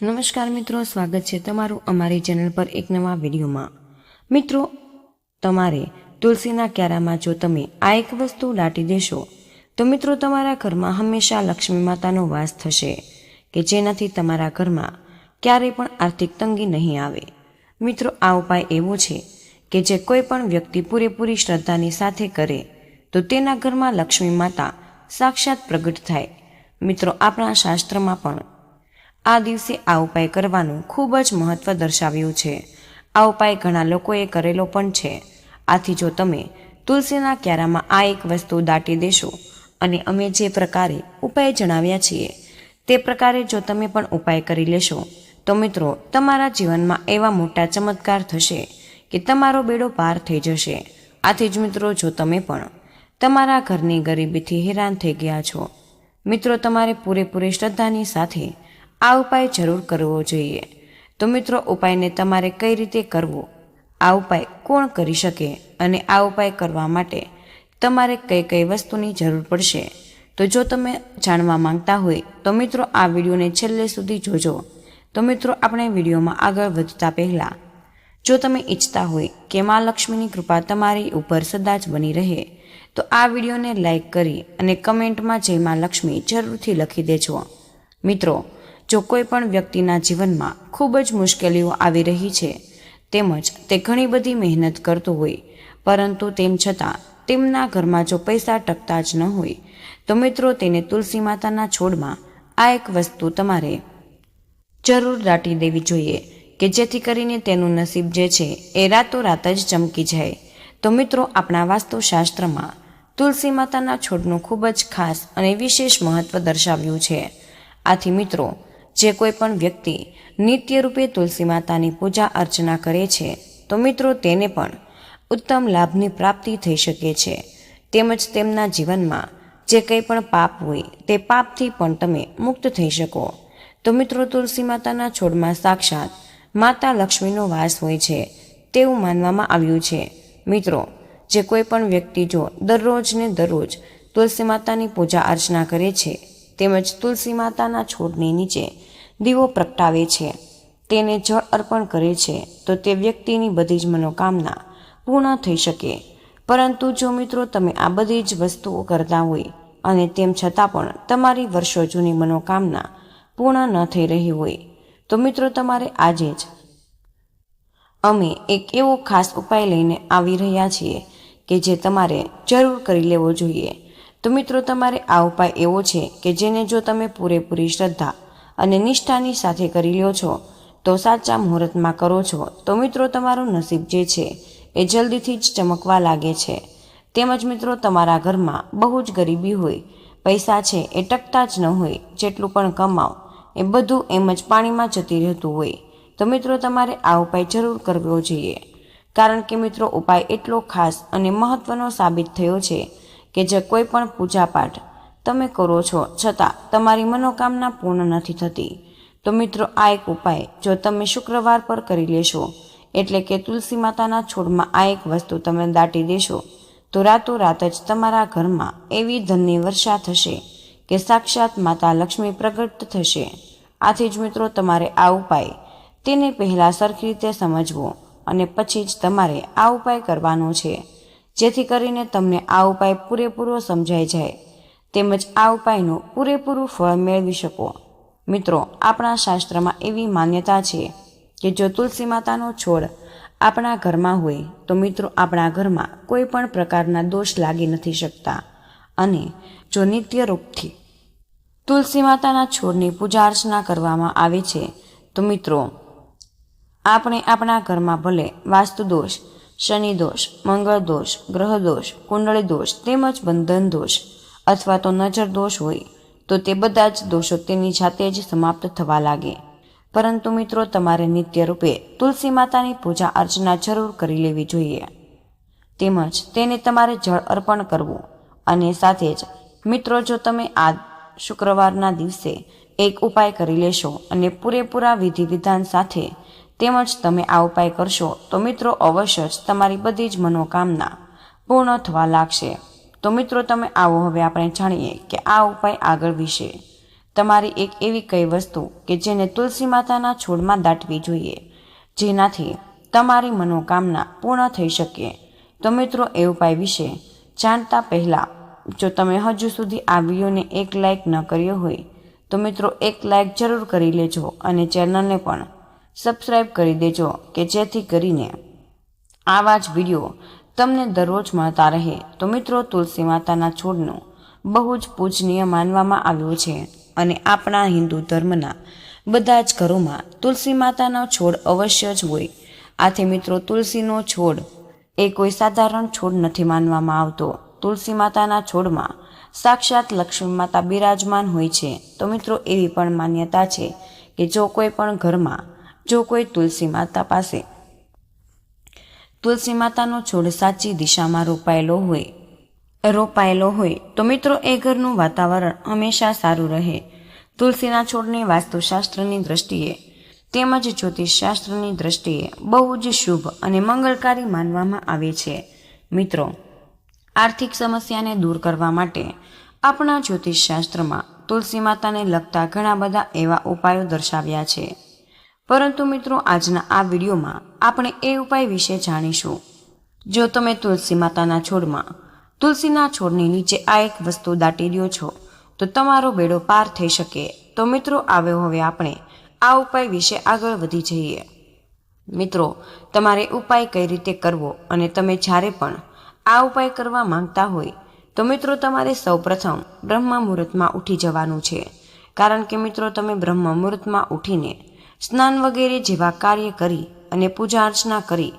નમસ્કાર મિત્રો, સ્વાગત છે તમારું અમારી ચેનલ પર એક નવા વિડીયોમાં. મિત્રો, તમારે તુલસીના ક્યારામાં જો તમે આ એક વસ્તુ દાટી દેશો, તો મિત્રો તમારા ઘરમાં હંમેશા લક્ષ્મી માતાનો વાસ થશે, કે જેનાથી તમારા ઘરમાં ક્યારેય પણ આર્થિક તંગી નહીં આવે. મિત્રો, આ ઉપાય એવો છે કે જે કોઈ પણ વ્યક્તિ પૂરેપૂરી શ્રદ્ધાની સાથે કરે, તો તેના ઘરમાં લક્ષ્મી માતા સાક્ષાત પ્રગટ થાય. મિત્રો, આપણા શાસ્ત્રમાં પણ આ દિવસે આ ઉપાય કરવાનું ખૂબ જ મહત્વ દર્શાવ્યું છે. આ ઉપાય ઘણા લોકોએ કરેલો પણ છે. આથી જો તમે તુલસીના ક્યારામાં આ એક વસ્તુ દાટી દેશો અને અમે જે પ્રકારે ઉપાય જણાવ્યા છીએ, તે પ્રકારે જો તમે પણ ઉપાય કરી લેશો, તો મિત્રો, તમારા જીવનમાં એવા મોટા ચમત્કાર થશે કે તમારો બેડો પાર થઈ જશે. આથી જ મિત્રો, જો તમે પણ તમારા ઘરની ગરીબીથી હેરાન થઈ ગયા છો, મિત્રો, તમારે પૂરેપૂરી શ્રદ્ધાની સાથે આ ઉપાય જરૂર કરવો જોઈએ. તો મિત્રો, ઉપાયને તમારે કઈ રીતે કરવો? આ ઉપાય કોણ કરી શકે? અને આ ઉપાય કરવા માટે તમારે કઈ કઈ વસ્તુની જરૂર પડશે? તો જો તમે જાણવા માંગતા હોય, તો મિત્રો, આ વિડીયોને છેલ્લે સુધી જોજો. તો મિત્રો, આપણે વિડીયોમાં આગળ વધતા પહેલાં, જો તમે ઈચ્છતા હોય કે મા લક્ષ્મીની કૃપા તમારી ઉપર સદા જ બની રહે, તો આ વિડીયોને લાઈક કરી અને કમેન્ટમાં જય મા લક્ષ્મી જરૂરથી લખી દેજો. મિત્રો જો કોઈ પણ વ્યક્તિના જીવનમાં ખૂબ જ મુશ્કેલીઓ આવી રહી છે, તેમજ તે ઘણી બધી મહેનત કરતો હોય, પરંતુ તેમ છતાં તેમના ઘરમાં જો પૈસા ટકતા જ ન હોય, તો મિત્રો તેને તુલસી માતાના છોડમાં આ એક વસ્તુ તમારે જરૂર દાટી દેવી જોઈએ કે જેથી કરીને તેનું નસીબ જે છે એ રાતોરાત જ ચમકી જાય. તો મિત્રો, આપણા વાસ્તુશાસ્ત્રમાં તુલસી માતાના છોડનું ખૂબ જ ખાસ અને વિશેષ મહત્વ દર્શાવ્યું છે. આથી મિત્રો જે કોઈ પણ વ્યક્તિ નિત્ય રૂપે તુલસી માતાની પૂજા અર્ચના કરે છે, તો મિત્રો તેને પણ ઉત્તમ લાભની પ્રાપ્તિ થઈ શકે છે. તેમજ તેમના જીવનમાં જે કંઈ પણ પાપ હોય, તે પાપથી પણ તમે મુક્ત થઈ શકો. તો મિત્રો તુલસી માતાના છોડમાં સાક્ષાત માતા લક્ષ્મીનો વાસ હોય છે, તેવું માનવામાં આવ્યું છે. મિત્રો, જે કોઈ પણ વ્યક્તિ જો દરરોજ ને દરરોજ તુલસી માતાની પૂજા અર્ચના કરે છે તેમજ તુલસી માતાના છોડની નીચે દીવો પ્રગટાવે છે. તેને જળ અર્પણ કરે છે તો તે વ્યક્તિની બધી જ મનોકામના પૂર્ણ થઈ શકે. પરંતુ જો મિત્રો તમે આ બધી જ વસ્તુઓ કરતા હોય અને તેમ છતાં પણ તમારી વર્ષો જૂની મનોકામના પૂર્ણ ન થઈ રહી હોય, તો મિત્રો તમારે આજે જ અમે એક એવો ખાસ ઉપાય લઈને આવી રહ્યા છીએ કે જે તમારે જરૂર કરી લેવો જોઈએ. તો મિત્રો તમારે આ ઉપાય એવો છે કે જેને જો તમે પૂરેપૂરી શ્રદ્ધા અને નિષ્ઠાની સાથે કરી લ્યો છો, તો સાચા મુહૂર્તમાં કરો છો. તો મિત્રો તમારું નસીબ જે છે એ જલ્દીથી જ ચમકવા લાગે છે. તેમજ મિત્રો તમારા ઘરમાં બહુ જ ગરીબી હોય, પૈસા છે એ ટકતા જ ન હોય, જેટલું પણ કમાઓ એ બધું એમ જ પાણીમાં જતી રહેતું હોય. તો મિત્રો તમારે આ ઉપાય જરૂર કરવો જોઈએ. કારણ કે મિત્રો ઉપાય એટલો ખાસ અને મહત્વનો સાબિત થયો છે કે જે કોઈ પણ પૂજાપાઠ તમે કરો છો, છતાં તમારી મનોકામના પૂર્ણ નથી થતી. તો મિત્રો, આ એક ઉપાય, જો તમે શુક્રવાર પર કરી લેશો, એટલે કે તુલસી માતાના છોડમાં આ એક વસ્તુ તમે દાટી દેશો, તો રાતોરાત જ તમારા ઘરમાં એવી ધનની વર્ષા થશે કે સાક્ષાત માતા લક્ષ્મી પ્રગટ થશે. આથી જ મિત્રો, તમારે આ ઉપાય તેને પહેલાં સરખી રીતે સમજવો અને પછી જ તમારે આ ઉપાય કરવાનો છે. જેથી કરીને તમને આ ઉપાય પૂરેપૂરો સમજાઈ જાય. તેમજ આ ઉપાયનું પૂરેપૂરું ફળ મેળવી શકો. મિત્રો, આપણા શાસ્ત્રમાં એવી માન્યતા છે કે જો તુલસી માતાનો છોડ આપણા ઘરમાં હોય, તો મિત્રો આપણા ઘરમાં કોઈ પણ પ્રકારના દોષ લાગી નથી શકતા. અને જો નિત્ય રૂપથી તુલસી માતાના છોડની પૂજા અર્ચના કરવામાં આવે છે, તો મિત્રો, આપણે આપણા ઘરમાં ભલે વાસ્તુ દોષ શનિ દોષ, મંગળ દોષ, ગ્રહ દોષ, કુંડળી દોષ, તેમજ બંધન દોષ અથવા તો નજર દોષ હોય, તો તે બધા જ દોષો તેની જાતે જ સમાપ્ત થવા લાગે. પરંતુ મિત્રો, તમારે નિત્ય રૂપે તુલસી માતાની પૂજા અર્ચના જરૂર કરી લેવી જોઈએ. તેમજ તેને તમારે જળ અર્પણ કરવું અને સાથે જ, મિત્રો, જો તમે આ શુક્રવારના દિવસે એક ઉપાય કરી લેશો અને પૂરેપૂરા વિધિ વિધાન સાથે તેમજ તમે આ ઉપાય કરશો તો મિત્રો અવશ્ય જ તમારી બધી જ મનોકામના પૂર્ણ થવા લાગશે. તો મિત્રો તમે આવો હવે આપણે જાણીએ કે આ ઉપાય આગળ વિશે. તમારી એક એવી કઈ વસ્તુ કે જેને તુલસી માતાના છોડમાં દાટવી જોઈએ, જેનાથી તમારી મનોકામના પૂર્ણ થઈ શકે. તો મિત્રો એ ઉપાય વિશે જાણતા પહેલાં, જો તમે હજુ સુધી આ વિડીયોને એક લાઇક ન કર્યો હોય, તો મિત્રો એક લાઇક જરૂર કરી લેજો અને ચેનલને પણ સબસ્ક્રાઈબ કરી દેજો કે જેથી કરીને આવા જ વીડિયો તમને દરરોજ મળતા રહે. તો મિત્રો, તુલસી માતાના છોડનું બહુ જ પૂજનીય માનવામાં આવ્યું છે અને આપણા હિન્દુ ધર્મના બધા જ ઘરોમાં તુલસી માતાનો છોડ અવશ્ય જ હોય. આથી મિત્રો, તુલસીનો છોડ એ કોઈ સાધારણ છોડ નથી માનવામાં આવતો. તુલસી માતાના છોડમાં સાક્ષાત લક્ષ્મી માતા બિરાજમાન હોય છે. તો મિત્રો, એવી પણ માન્યતા છે કે જો કોઈ પણ ઘરમાં જો કોઈ તુલસી માતા પાસે તુલસી માતાનો છોડ સાચી દિશામાં રોપાયેલો હોય રોપાયેલો હોય, તો મિત્રો એ ઘરનું વાતાવરણ હંમેશા સારું રહે. તુલસીના છોડને વાસ્તુશાસ્ત્રની દ્રષ્ટિએ તેમજ જ્યોતિષશાસ્ત્રની દ્રષ્ટિએ બહુ જ શુભ અને મંગળકારી માનવામાં આવે છે. મિત્રો, આર્થિક સમસ્યાને દૂર કરવા માટે આપણા જ્યોતિષશાસ્ત્રમાં તુલસી માતાને લગતા ઘણા બધા એવા ઉપાયો દર્શાવ્યા છે. પરંતુ મિત્રો, આજના આ વિડીયોમાં આપણે એ ઉપાય વિશે જાણીશું. જો તમે તુલસી માતાના છોડમાં તુલસીના છોડની નીચે આ એક વસ્તુ દાટી દો છો, તો તમારો બેડો પાર થઈ શકે. તો મિત્રો આવ્યો હવે આપણે આ ઉપાય વિશે આગળ વધી જઈએ. મિત્રો, તમારે ઉપાય કઈ રીતે કરવો અને તમે જ્યારે પણ આ ઉપાય કરવા માંગતા હોય, તો મિત્રો, તમારે સૌપ્રથમ બ્રહ્મ મુહૂર્તમાં ઉઠી જવાનું છે. કારણ કે મિત્રો, તમે બ્રહ્મ મુહૂર્તમાં ઉઠીને સ્નાન વગેરે જેવા કાર્ય કરી અને પૂજા અર્ચના કરી.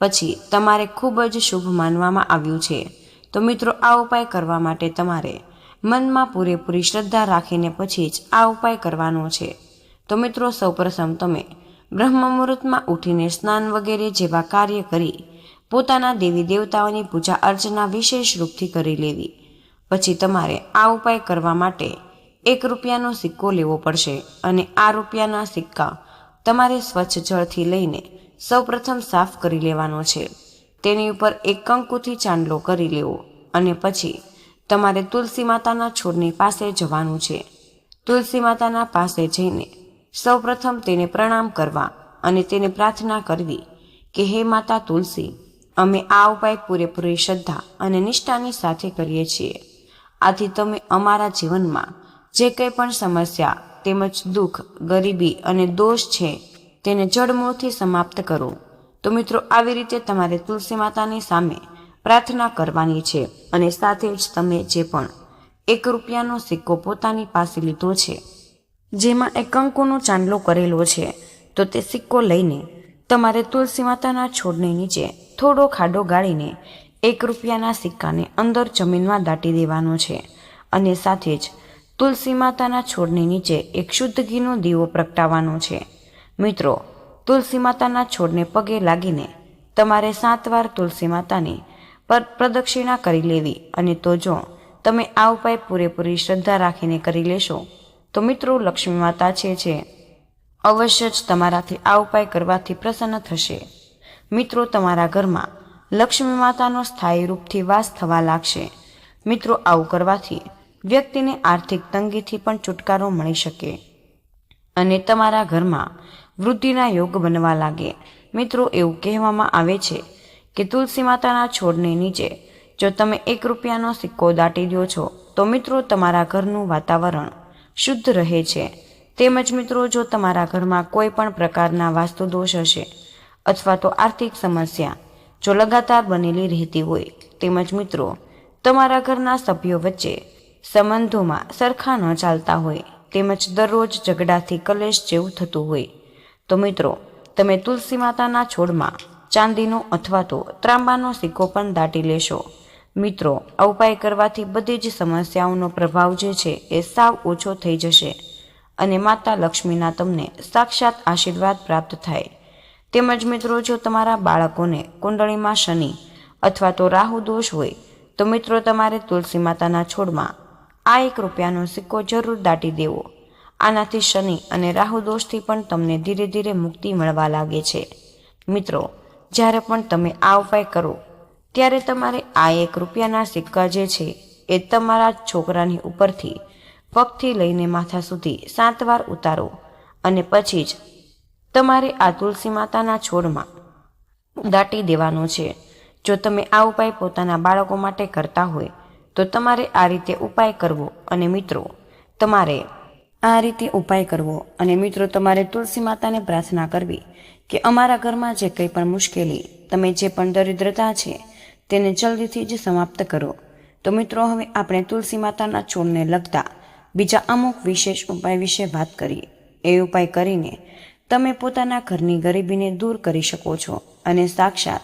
પછી તમારે ખૂબ જ શુભ માનવામાં આવ્યું છે. તો મિત્રો, આ ઉપાય કરવા માટે તમારે મનમાં પૂરેપૂરી શ્રદ્ધા રાખીને પછી જ આ ઉપાય કરવાનો છે. તો મિત્રો, સૌપ્રથમ તમે બ્રહ્મ મુહૂર્તમાં ઉઠીને સ્નાન વગેરે જેવા કાર્ય કરી પોતાના દેવી દેવતાઓની પૂજા અર્ચના વિશેષ રૂપથી કરી લેવી. પછી તમારે આ ઉપાય કરવા માટે એક રૂપિયાનો સિક્કો લેવો પડશે અને આ રૂપિયાના સિક્કા તમારે સ્વચ્છ જળથી લઈને સૌપ્રથમ સાફ કરી લેવાનો છે. તેની ઉપર એક કંકુથી ચાંદલો કરી લેવો અને પછી તમારે તુલસી માતાના છોડની પાસે જવાનું છે. તુલસી માતાના પાસે જઈને સૌપ્રથમ તેને પ્રણામ કરવા અને તેને પ્રાર્થના કરવી કે, હે માતા તુલસી, અમે આ ઉપાય પૂરેપૂરી શ્રદ્ધા અને નિષ્ઠાની સાથે કરીએ છીએ. આથી તમે અમારા જીવનમાં જે કંઈ પણ સમસ્યા, તેમજ દુઃખ, ગરીબી અને દોષ છે, તેને જડમૂળથી સમાપ્ત કરો. તો મિત્રો, આવી રીતે તમારે તુલસી માતાની સામે પ્રાર્થના કરવાની છે અને સાથે જ તમે જે પણ એક રૂપિયાનો સિક્કો પોતાની પાસે લીધો છે, જેમાં એક કંકુનો ચાંદલો કરેલો છે, તો તે સિક્કો લઈને તમારે તુલસી માતાના છોડની નીચે થોડો ખાડો ગાળીને એક રૂપિયાના સિક્કાને અંદર જમીનમાં દાટી દેવાનો છે અને સાથે જ તુલસી માતાના છોડની નીચે એક શુદ્ધ ઘીનો દીવો પ્રગટાવવાનો છે. મિત્રો, તુલસી માતાના છોડને પગે લાગીને તમારે સાત વાર તુલસી માતાની પર પ્રદક્ષિણા કરી લેવી અને તો જો તમે આ ઉપાય પૂરેપૂરી શ્રદ્ધા રાખીને કરી લેશો, તો મિત્રો લક્ષ્મી માતા છે છે અવશ્ય જ તમારાથી આ ઉપાય કરવાથી પ્રસન્ન થશે. મિત્રો, તમારા ઘરમાં લક્ષ્મી માતાનો સ્થાયી રૂપથી વાસ થવા લાગશે. મિત્રો, આવું કરવાથી વ્યક્તિને આર્થિક તંગીથી પણ છુટકારો મળી શકે. અને તમારા ઘરમાં વૃદ્ધિના યોગ બનવા લાગે. મિત્રો, એવું કહેવામાં આવે છે કે તુલસી માતાના છોડને નીચે જો તમે એક રૂપિયાનો સિક્કો દાટી દો છો, તો મિત્રો, તમારા ઘરનું વાતાવરણ શુદ્ધ રહે છે. તેમજ મિત્રો, જો તમારા ઘરમાં કોઈ પણ પ્રકારના વાસ્તુ દોષ હશે અથવા તો આર્થિક સમસ્યા જો લગાતાર બનેલી રહેતી હોય, તેમજ મિત્રો, તમારા ઘરના સભ્યો વચ્ચે સંબંધોમાં સરખા ન ચાલતા હોય, તેમજ દરરોજ ઝઘડાથી કલેશ જેવું થતું હોય. તો મિત્રો, તમે તુલસી માતાના છોડમાં ચાંદીનો અથવા તો ત્રાંબાનો સિક્કો પણ દાટી લેશો. મિત્રો, આ ઉપાય કરવાથી બધી જ સમસ્યાઓનો પ્રભાવ જે છે એ સાવ ઓછો થઈ જશે અને માતા લક્ષ્મીના તમને સાક્ષાત આશીર્વાદ પ્રાપ્ત થાય. તેમજ મિત્રો, જો તમારા બાળકોને કુંડળીમાં શનિ અથવા તો રાહુ દોષ હોય, તો મિત્રો, તમારે તુલસી માતાના છોડમાં આ એક રૂપિયાનો સિક્કો જરૂર દાટી દેવો. આનાથી શનિ અને રાહુ દોષથી પણ તમને ધીરે ધીરે મુક્તિ મળવા લાગે છે. મિત્રો, જ્યારે પણ તમે આ ઉપાય કરો, ત્યારે તમારે આ એક રૂપિયાના સિક્કા જે છે, એ તમારા છોકરાની ઉપરથી, પગથી લઈને માથા સુધી સાત વાર ઉતારો અને પછી જ તમારે આ તુલસી માતાના છોડમાં દાટી દેવાનો છે. જો તમે આ ઉપાય પોતાના બાળકો માટે કરતા હોય તો તમારે આ રીતે ઉપાય કરવો અને મિત્રો, તમારે આ રીતે ઉપાય કરવો અને મિત્રો, તમારે તુલસી માતાને પ્રાર્થના કરવી કે અમારા ઘરમાં જે કંઈ પણ મુશ્કેલી, તમે જે પણ દરિદ્રતા છે, તેને જલ્દીથી જ સમાપ્ત કરો. તો મિત્રો, હવે આપણે તુલસી માતાના છોડને લગતા બીજા અમુક વિશેષ ઉપાય વિશે વાત કરીએ. એ ઉપાય કરીને તમે પોતાના ઘરની ગરીબીને દૂર કરી શકો છો અને સાક્ષાત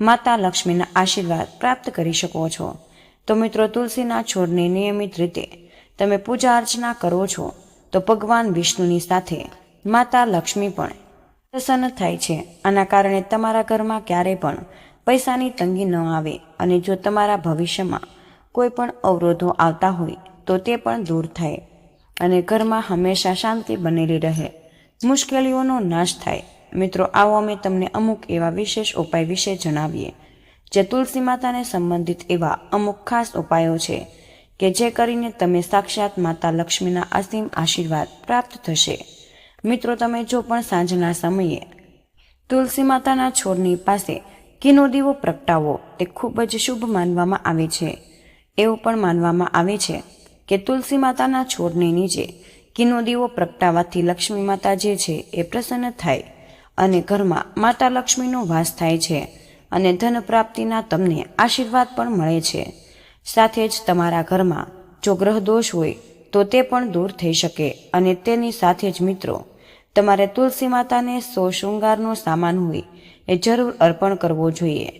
માતા લક્ષ્મીના આશીર્વાદ પ્રાપ્ત કરી શકો છો. તો મિત્રો તુલસીના છોડની નિયમિત રીતે તમે પૂજા અર્ચના કરો છો, તો ભગવાન વિષ્ણુની સાથે માતા લક્ષ્મી પણ પ્રસન્ન થાય છે. આના કારણે તમારા ઘરમાં ક્યારેય પણ પૈસાની તંગી ન આવે અને જો તમારા ભવિષ્યમાં કોઈ પણ અવરોધો આવતા હોય, તો તે પણ દૂર થાય અને ઘરમાં હંમેશા શાંતિ બનેલી રહે. મુશ્કેલીઓનો નાશ થાય. મિત્રો, આવો અમે તમને અમુક એવા વિશેષ ઉપાય વિશે જણાવીએ. જે તુલસી માતાને સંબંધિત એવા અમુક ખાસ ઉપાયો છે કે જે કરીને તમે સાક્ષાત માતા લક્ષ્મીના અસીમ આશીર્વાદ પ્રાપ્ત થશે. મિત્રો, તમે જો પણ સાંજના સમયે તુલસી માતાના છોડની પાસે ઘીનો દીવો પ્રગટાવો, તે ખૂબ જ શુભ માનવામાં આવે છે. એવું પણ માનવામાં આવે છે કે તુલસી માતાના છોડની નીચે ઘીનો દીવો પ્રગટાવવાથી લક્ષ્મી માતા જે છે એ પ્રસન્ન થાય અને ઘરમાં માતા લક્ષ્મીનો વાસ થાય છે. અને ધન પ્રાપ્તિના તમને આશીર્વાદ પણ મળે છે. સાથે જ તમારા ઘરમાં જો ગ્રહ દોષ હોય, તો તે પણ દૂર થઈ શકે અને તેની સાથે જ મિત્રો, તમારે તુલસી માતાને સો શૃંગારનો સામાન હોય એ જરૂર અર્પણ કરવો જોઈએ.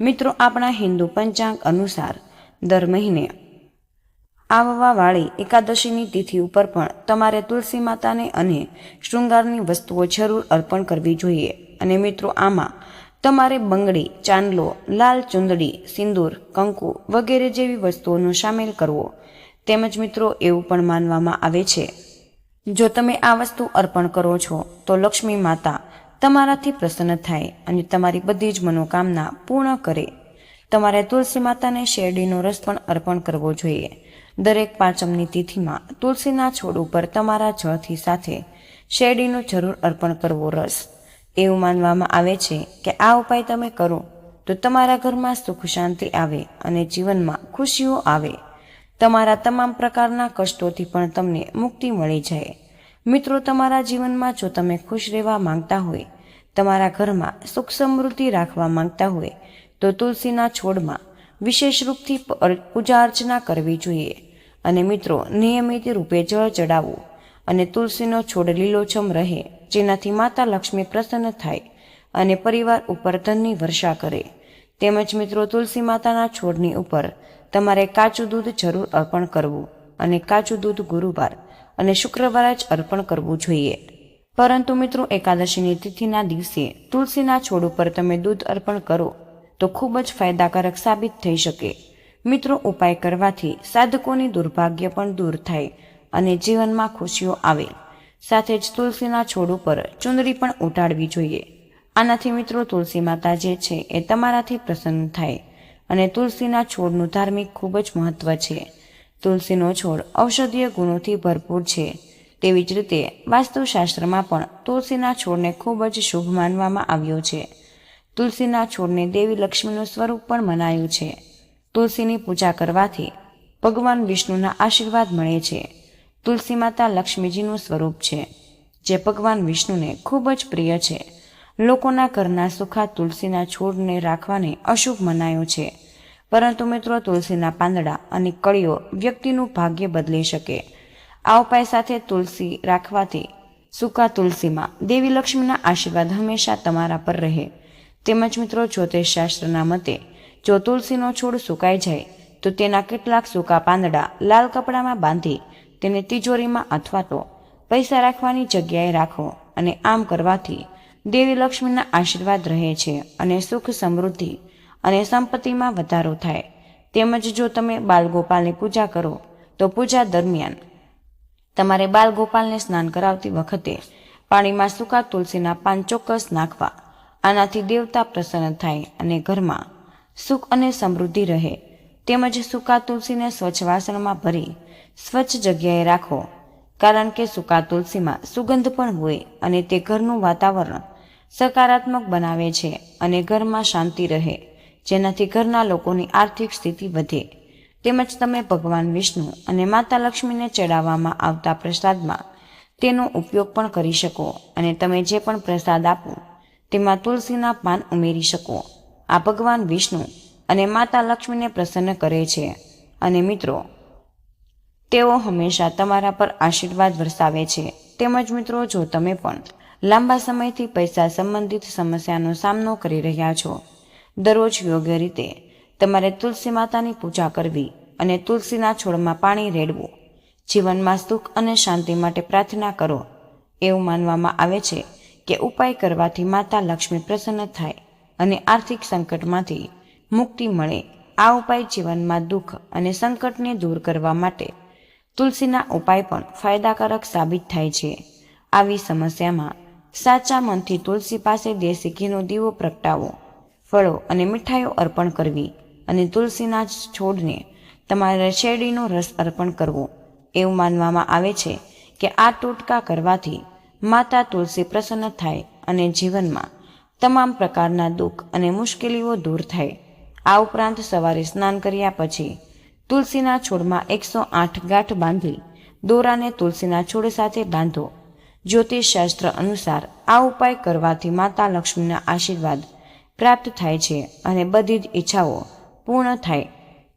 મિત્રો, આપણા હિન્દુ પંચાંગ અનુસાર દર મહિને આવવાવાળી એકાદશીની તિથિ ઉપર પણ તમારે તુલસી માતાને અને શૃંગારની વસ્તુઓ જરૂર અર્પણ કરવી જોઈએ. અને મિત્રો, આમાં તમારે બંગડી, ચાંદલો, લાલ ચુંદડી, સિંદૂર, કંકુ વગેરે જેવી વસ્તુઓનો સામેલ કરવો. તેમજ મિત્રો, એવું પણ માનવામાં આવે છે. જો તમે આ વસ્તુ અર્પણ કરો છો, તો લક્ષ્મી માતા તમારાથી પ્રસન્ન થાય અને તમારી બધી જ મનોકામના પૂર્ણ કરે. તમારે તુલસી માતાને શેરડીનો રસ પણ અર્પણ કરવો જોઈએ. દરેક પાંચમની તિથિમાં તુલસીના છોડ ઉપર તમારા જળથી સાથે શેરડીનો જરૂર અર્પણ કરવો રસ. એવું માનવામાં આવે છે કે આ ઉપાય તમે કરો, તો તમારા ઘરમાં સુખ શાંતિ આવે અને જીવનમાં ખુશીઓ આવે. તમારા તમામ પ્રકારના કષ્ટોથી પણ તમને મુક્તિ મળી જાય. મિત્રો, તમારા જીવનમાં જો તમે ખુશ રહેવા માંગતા હોય, તમારા ઘરમાં સુખ સમૃદ્ધિ રાખવા માંગતા હોય, તો તુલસીના છોડમાં વિશેષ રૂપથી પૂજા અર્ચના કરવી જોઈએ. અને મિત્રો, નિયમિત રૂપે જળ ચડાવવું અને તુલસીનો છોડ લીલોછમ રહે, જેનાથી માતા લક્ષ્મી પ્રસન્ન થાય અને પરિવાર ઉપર ધનની વર્ષા કરે. તેમજ મિત્રો, તુલસી માતાના છોડની ઉપર તમારે કાચું દૂધ જરૂર અર્પણ કરવું અને કાચું દૂધ ગુરુવાર અને શુક્રવારે જ અર્પણ કરવું જોઈએ. પરંતુ મિત્રો, એકાદશીની તિથિના દિવસે તુલસીના છોડ ઉપર તમે દૂધ અર્પણ કરો, તો ખૂબ જ ફાયદાકારક સાબિત થઈ શકે. મિત્રો, ઉપાય કરવાથી સાધકોની દુર્ભાગ્ય પણ દૂર થાય અને જીવનમાં ખુશીઓ આવે. સાથે જ તુલસીના છોડ ઉપર ચુંદડી પણ ઉટાડવી જોઈએ. આનાથી મિત્રો તુલસી માતા જે છે એ તમારાથી પ્રસન્ન થાય અને તુલસીના છોડનું ધાર્મિક ખૂબ જ મહત્વ છે. તુલસીનો છોડ ઔષધીય ગુણોથી ભરપૂર છે. તેવી જ રીતે વાસ્તુશાસ્ત્રમાં પણ તુલસીના છોડને ખૂબ જ શુભ માનવામાં આવ્યો છે. તુલસીના છોડને દેવી લક્ષ્મીનું સ્વરૂપ પણ મનાયું છે. તુલસીની પૂજા કરવાથી ભગવાન વિષ્ણુના આશીર્વાદ મળે છે. તુલસી માતા લક્ષ્મીજીનું સ્વરૂપ છે, જે ભગવાન વિષ્ણુને ખૂબ જ પ્રિય છે. લોકોના ઘરના સુખા તુલસીના છોડને રાખવાને અશુભ મનાયો છે. પરંતુ મિત્રો, તુલસીના પાંદડા અને કળીઓ વ્યક્તિનું ભાગ્ય બદલી શકે. આ ઉપાય સાથે તુલસી રાખવાથી સૂકા તુલસીમાં દેવી લક્ષ્મીના આશીર્વાદ હંમેશા તમારા પર રહે. તેમજ મિત્રો જ્યોતિષ શાસ્ત્રના મતે જો તુલસીનો છોડ સુકાઈ જાય, તો તેના કેટલાક સૂકા પાંદડા લાલ કપડામાં બાંધી તેને તિજોરીમાં અથવા તો પૈસા રાખવાની જગ્યાએ રાખો અને આમ કરવાથી દેવી લક્ષ્મીના આશીર્વાદ રહે છે અને સુખ સમૃદ્ધિ અને સંપત્તિમાં વધારો થાય. તેમજ જો તમે બાલગોપાલની પૂજા કરો, તો પૂજા દરમિયાન તમારે બાલગોપાલને સ્નાન કરાવતી વખતે પાણીમાં સૂકા તુલસીના પાન ચોક્કસ નાખવા. આનાથી દેવતા પ્રસન્ન થાય અને ઘરમાં સુખ અને સમૃદ્ધિ રહે. તેમજ સૂકા તુલસીને સ્વચ્છ વાસણમાં ભરી સ્વચ્છ જગ્યાએ રાખો. કારણ કે સૂકા તુલસીમાં સુગંધ પણ હોય અને તે ઘરનું વાતાવરણ સકારાત્મક બનાવે છે અને ઘરમાં શાંતિ રહે, જેનાથી ઘરના લોકોની આર્થિક સ્થિતિ વધે. તેમજ તમે ભગવાન વિષ્ણુ અને માતા લક્ષ્મીને ચડાવવામાં આવતા પ્રસાદમાં તેનો ઉપયોગ પણ કરી શકો અને તમે જે પણ પ્રસાદ આપો, તેમાં તુલસીના પાન ઉમેરી શકો. આ ભગવાન વિષ્ણુ અને માતા લક્ષ્મીને પ્રસન્ન કરે છે. અને મિત્રો તેઓ હંમેશા તમારા પર આશીર્વાદ વરસાવે છે. તેમજ મિત્રો, જો તમે પણ લાંબા સમયથી પૈસા સંબંધિત સમસ્યાનો સામનો કરી રહ્યા છો, દરરોજ યોગ્ય રીતે તમારે તુલસી માતાની પૂજા કરવી અને તુલસીના છોડમાં પાણી રેડવું, જીવનમાં સુખ અને શાંતિ માટે પ્રાર્થના કરો, એવું માનવામાં આવે છે કે ઉપાય કરવાથી માતા લક્ષ્મી પ્રસન્ન થાય અને આર્થિક સંકટમાંથી મુક્તિ મળે. આ ઉપાય જીવનમાં દુઃખ અને સંકટને દૂર કરવા માટે તુલસીના ઉપાય પણ ફાયદાકારક સાબિત થાય છે. આવી સમસ્યામાં સાચા મનથી તુલસી પાસે દેશી ઘીનો દીવો પ્રગટાવો, ફળો અને મીઠાઈઓ અર્પણ કરવી અને તુલસીના છોડને તમારે શેરડીનો રસ અર્પણ કરવો. એવું માનવામાં આવે છે કે આ ટોટકા કરવાથી માતા તુલસી પ્રસન્ન થાય અને જીવનમાં તમામ પ્રકારના દુઃખ અને મુશ્કેલીઓ દૂર થાય. આ ઉપરાંત સવારે સ્નાન કર્યા પછી તુલસીના છોડમાં એકસો આઠ ગાંઠ બાંધી, દોરાને તુલસીના છોડ સાથે બાંધો. જ્યોતિષ શાસ્ત્ર અનુસાર આ ઉપાય કરવાથી માતા લક્ષ્મીના આશીર્વાદ પ્રાપ્ત થાય છે અને બધી જ ઈચ્છાઓ પૂર્ણ થાય.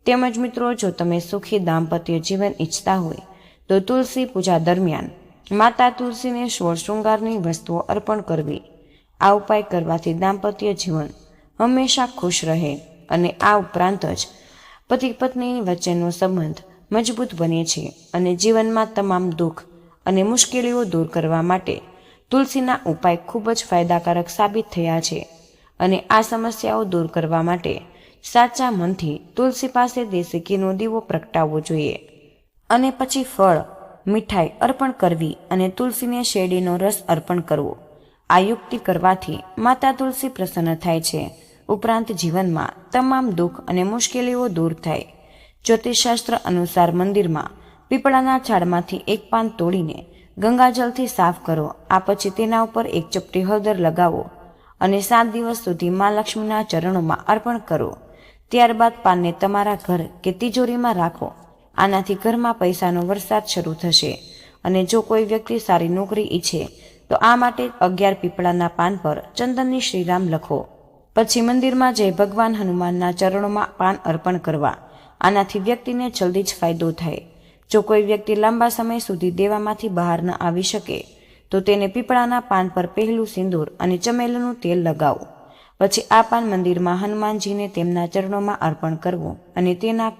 તેમજ મિત્રો, જો તમે સુખી દાંપત્ય જીવન ઈચ્છતા હોય, તો તુલસી પૂજા દરમિયાન માતા તુલસીને સોળ શૃંગારની વસ્તુઓ અર્પણ કરવી. આ ઉપાય કરવાથી દાંપત્ય જીવન હંમેશા ખુશ રહે અને આ ઉપરાંત જ પતિ પત્ની વચ્ચેનો સંબંધ મજબૂત બને છે અને જીવનમાં તમામ દુઃખ અને મુશ્કેલીઓ દૂર કરવા માટે તુલસીના ઉપાય ખૂબ જ ફાયદાકારક સાબિત થયા છે અને આ સમસ્યાઓ દૂર કરવા માટે સાચા મનથી તુલસી પાસે દેશી ઘીનો દીવો પ્રગટાવવો જોઈએ અને પછી ફળ, મીઠાઈ અર્પણ કરવી અને તુલસીને શેરડીનો રસ અર્પણ કરવો. આ યુક્તિ કરવાથી માતા તુલસી પ્રસન્ન થાય છે ઉપરાંત જીવનમાં તમામ દુઃખ અને મુશ્કેલીઓ દૂર થાય. જ્યોતિષશાસ્ત્ર અનુસાર મંદિરમાં પીપળાના છાડમાંથી એક પાન તોડીને ગંગાજલથી સાફ કરો. આ પછી તેના ઉપર એક ચપટી હળદર લગાવો અને સાત દિવસ સુધી મા લક્ષ્મીના ચરણોમાં અર્પણ કરો. ત્યારબાદ પાનને તમારા ઘર કે તિજોરીમાં રાખો. આનાથી ઘરમાં પૈસાનો વરસાદ શરૂ થશે અને જો કોઈ વ્યક્તિ સારી નોકરી ઈચ્છે, તો આ માટે અગિયાર પીપળાના પાન પર ચંદનની શ્રીરામ લખો. પછી મંદિરમાં જઈ ભગવાન હનુમાનના ચરણોમાં પાન અર્પણ કરવા. આનાથી વ્યક્તિને જલ્દી જ ફાયદો થાય. જો કોઈ વ્યક્તિ લાંબા સમય સુધી દેવામાંથી બહાર ન આવી શકે, તો તેને પીપળાના પાન પર પહેલું સિંદૂર અને ચમેલીનું તેલ લગાવો. પછી આ પાન મંદિરમાં હનુમાનજીને તેમના ચરણોમાં અર્પણ કરવું અને તેના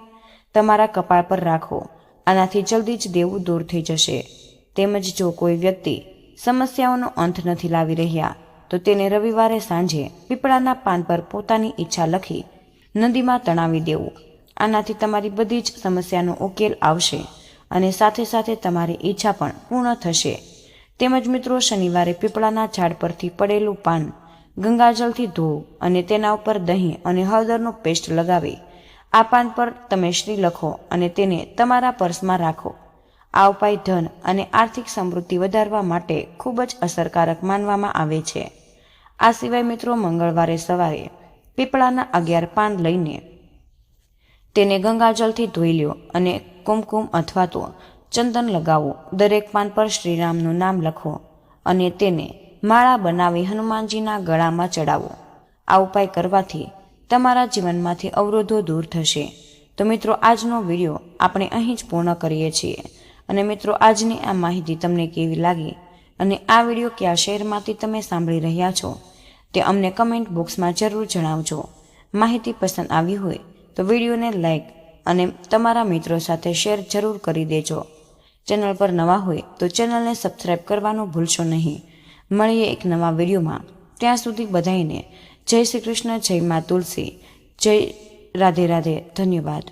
તમારા કપાળ પર રાખો આનાથી જલ્દી જ દેવું દૂર થઈ જશે. તેમજ જો કોઈ વ્યક્તિ સમસ્યાઓનો અંત નથી લાવી રહ્યા તો તેને રવિવારે સાંજે પીપળાના પાન પર પોતાની ઈચ્છા લખી નદીમાં તણાવી દેવું. આનાથી તમારી બધી જ સમસ્યાનો ઉકેલ આવશે અને સાથે સાથે તમારી ઈચ્છા પણ પૂર્ણ થશે. તેમજ મિત્રો, શનિવારે પીપળાના ઝાડ પરથી પડેલું પાન ગંગાજલથી ધોવું અને તેના ઉપર દહીં અને હળદરનો પેસ્ટ લગાવી. આ પાન પર તમે શ્રી લખો અને તેને તમારા પર્સમાં રાખો. આ ઉપાય ધન અને આર્થિક સમૃદ્ધિ વધારવા માટે ખૂબ જ અસરકારક માનવામાં આવે છે. આ સિવાય મિત્રો મંગળવારે સવારે પીપળાના અગિયાર પાન લઈને તેને ગંગાજલથી ધોઈ લ્યો અને કુમકુમ અથવા તો ચંદન લગાવો. દરેક પાન પર શ્રીરામનું નામ લખો અને તેને માળા બનાવી હનુમાનજીના ગળામાં ચડાવો. આ ઉપાય કરવાથી તમારા જીવનમાંથી અવરોધો દૂર થશે. તો મિત્રો, આજનો વીડિયો આપણે અહીં જ પૂર્ણ કરીએ છીએ. અને મિત્રો, આજની આ માહિતી તમને કેવી લાગી? અને આ વીડિયો કયા શહેરમાંથી તમે સાંભળી રહ્યા છો? તે અમને કમેન્ટ બોક્સમાં જરૂર જણાવજો. માહિતી પસંદ આવી હોય તો વિડીયોને લાઈક અને તમારા મિત્રો સાથે શેર જરૂર કરી દેજો. ચેનલ પર નવા હોય તો ચેનલને સબસ્ક્રાઈબ કરવાનું ભૂલશો નહીં. મળીએ એક નવા વિડીયોમાં. ત્યાં સુધી બધાઈને જય શ્રી કૃષ્ણ, જય મા તુલસી, જય રાધે રાધે. ધન્યવાદ.